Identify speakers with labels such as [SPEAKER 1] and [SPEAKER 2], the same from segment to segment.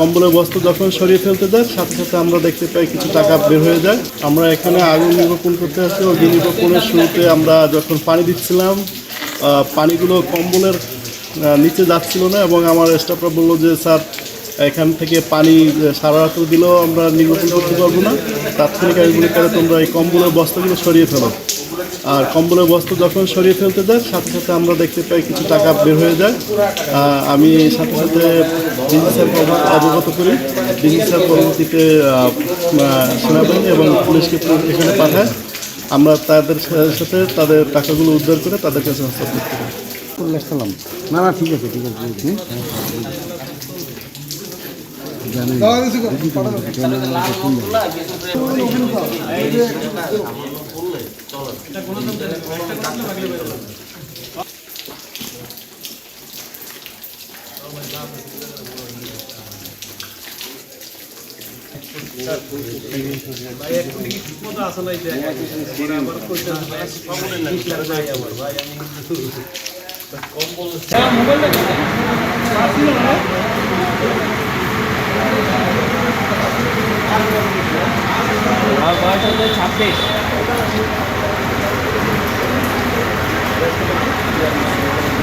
[SPEAKER 1] কম্বলের বস্ত্র যখন সরিয়ে ফেলতে যায় সাথে সাথে আমরা দেখতে পাই কিছু টাকা বের হয়ে যায়। আমরা এখানে আগুন নিরূপণ করতে আসছি অগ্নি নিরূপণের শুরুতে আমরা যখন পানি দিচ্ছিলাম পানিগুলো কম্বলের নিচে যাচ্ছিল না এবং আমার স্টাফরা বলল যে, স্যার, এখান থেকে পানি সারা রাত্র দিলেও আমরা নিরূপণ করতে পারব না। তাৎক্ষণিক আমি মনে করে তোমরা এই কম্বলের বস্তাগুলো সরিয়ে ফেলো? আর কম্বলের বস্ত্র যখন সরিয়ে ফেলতে যায় সাথে সাথে আমরা দেখতে পাই কিছু টাকা বের হয়ে যায়। আমি সাথে সাথে স্যারকে অবগত করি। স্যার পরবর্তীতে সেনাবাহিনী এবং পুলিশকে এখানে পাঠায়। আমরা তাদের সাথে তাদের টাকাগুলো উদ্ধার করে তাদের কাছে হস্তান্তর করি।
[SPEAKER 2] না না, ঠিক আছে ঠিক আছে এটা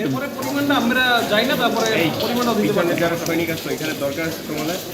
[SPEAKER 3] এরপরে পরিমাণটা আমরা যাই না তারপরে পরিমাণটা দিতে পারি
[SPEAKER 4] যারা সৈনিক আসলো এখানে দরকার আছে তোমাদের?